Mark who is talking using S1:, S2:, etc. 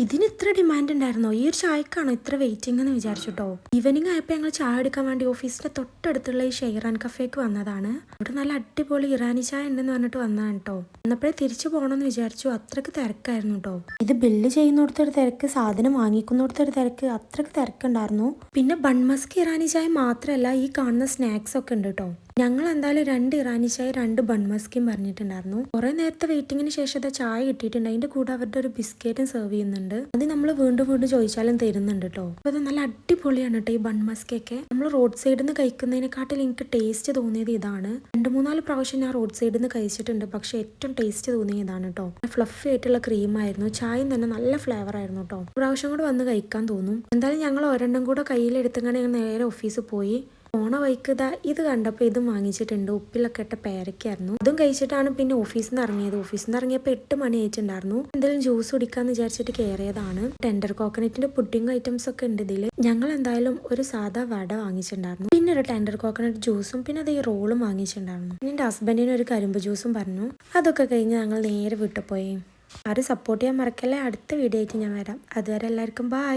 S1: ഇതിന് ഇത്ര ഡിമാൻഡ് ഉണ്ടായിരുന്നോ? ഈ ഒരു ചായക്കാണോ ഇത്ര വെയിറ്റിംഗ് എന്ന് വിചാരിച്ചിട്ടോ? ഈവനിങ് ആയപ്പോൾ ഞങ്ങൾ ചായ എടുക്കാൻ വേണ്ടി ഓഫീസിന്റെ തൊട്ടടുത്തുള്ള ഈ ഷെയ്റാൻ കഫേക്ക് വന്നതാണ്. അവിടെ നല്ല അടിപൊളി ഇറാനി ചായ ഉണ്ടെന്ന് പറഞ്ഞിട്ട് വന്നതാണ് കേട്ടോ വന്നപ്പോഴേ തിരിച്ചു പോകണമെന്ന് വിചാരിച്ചു. അത്രയ്ക്ക് തിരക്കായിരുന്നു കേട്ടോ ഇത് ബില്ല് ചെയ്യുന്നിടത്തൊരു തിരക്ക് സാധനം വാങ്ങിക്കുന്നിടത്തൊരു തിരക്ക് അത്രയ്ക്ക് തിരക്കുണ്ടായിരുന്നു. പിന്നെ ബൺമസ്ക് ഇറാനി ചായ മാത്രമല്ല ഈ കാണുന്ന സ്നാക്സ് ഒക്കെ ഉണ്ട് കേട്ടോ ഞങ്ങൾ എന്തായാലും രണ്ട് ഇറാനി ചായ രണ്ട് ബൺമസ്കിയും പറഞ്ഞിട്ടുണ്ടായിരുന്നു. കുറെ നേരത്തെ വെയിറ്റിങ്ങിന് ശേഷം അത് ചായ കിട്ടിയിട്ടുണ്ട്. അതിന്റെ കൂടെ അവരുടെ ഒരു ബിസ്ക്കറ്റും സെർവ് ചെയ്യുന്നുണ്ട്. അത് നമ്മൾ വീണ്ടും വീണ്ടും ചോദിച്ചാലും തരുന്നുണ്ട് കേട്ടോ അപ്പൊ അത് നല്ല അടിപൊളിയാണ് കേട്ടോ ഈ ബൺമസ്കൊക്കെ നമ്മൾ റോഡ് സൈഡിൽ നിന്ന് കഴിക്കുന്നതിനെക്കാട്ടിൽ എനിക്ക് ടേസ്റ്റ് തോന്നിയത് ഇതാണ്. രണ്ട് മൂന്നാൽ പ്രാവശ്യം ഞാൻ റോഡ് സൈഡിൽ നിന്ന് കഴിച്ചിട്ടുണ്ട്. പക്ഷെ ഏറ്റവും ടേസ്റ്റ് തോന്നിയ ഇതാണ് കേട്ടോ ഫ്ലഫി ആയിട്ടുള്ള ക്രീമായിരുന്നു ചായയും തന്നെ നല്ല ഫ്ലേവർ ആയിരുന്നു കേട്ടോ പ്രാവശ്യം കൂടെ വന്ന് കഴിക്കാൻ തോന്നും. എന്തായാലും ഞങ്ങൾ ഒരെണ്ണം കൂടെ കയ്യിലെടുത്തങ്ങനെ നേരെ ഓഫീസിൽ പോയി. പോണ വഴിക്ക് ഇതാ കണ്ടപ്പോൾ ഇതും വാങ്ങിച്ചിട്ടുണ്ട്. ഉപ്പിലൊക്കെ ഇട്ട പേരക്കായിരുന്നു. അതും കഴിച്ചിട്ടാണ് പിന്നെ ഓഫീസിൽ നിന്ന് ഇറങ്ങിയത്. ഓഫീസിൽ നിന്ന് ഇറങ്ങിയപ്പോൾ എട്ട് മണി ആയിട്ടുണ്ടായിരുന്നു. എന്തെങ്കിലും ജ്യൂസ് കുടിക്കാന്ന് വിചാരിച്ചിട്ട് കയറിയതാണ് ടെൻഡർ കോക്കനറ്റിന്റെ പുഡിംഗ് ഐറ്റംസ് ഒക്കെ ഉണ്ട് ഇതിൽ ഞങ്ങൾ എന്തായാലും ഒരു സാധാ വട വാങ്ങിച്ചിട്ടുണ്ടായിരുന്നു. പിന്നെ ഒരു ടെൻഡർ കോക്കനട്ട് ജ്യൂസും പിന്നെ അത് ഈ റോളും വാങ്ങിച്ചിട്ടുണ്ടായിരുന്നു. പിന്നെ എന്റെ ഹസ്ബൻഡിന് ഒരു കരിമ്പ് ജ്യൂസും പറഞ്ഞു. അതൊക്കെ കഴിഞ്ഞ് ഞങ്ങൾ നേരെ വിട്ടുപോയി പോയി. ആരും സപ്പോർട്ട് ചെയ്യാൻ മറക്കല്ലേ? അടുത്ത വീഡിയോ ആയിട്ട് ഞാൻ വരാം. അതുവരെ എല്ലാവർക്കും ബൈ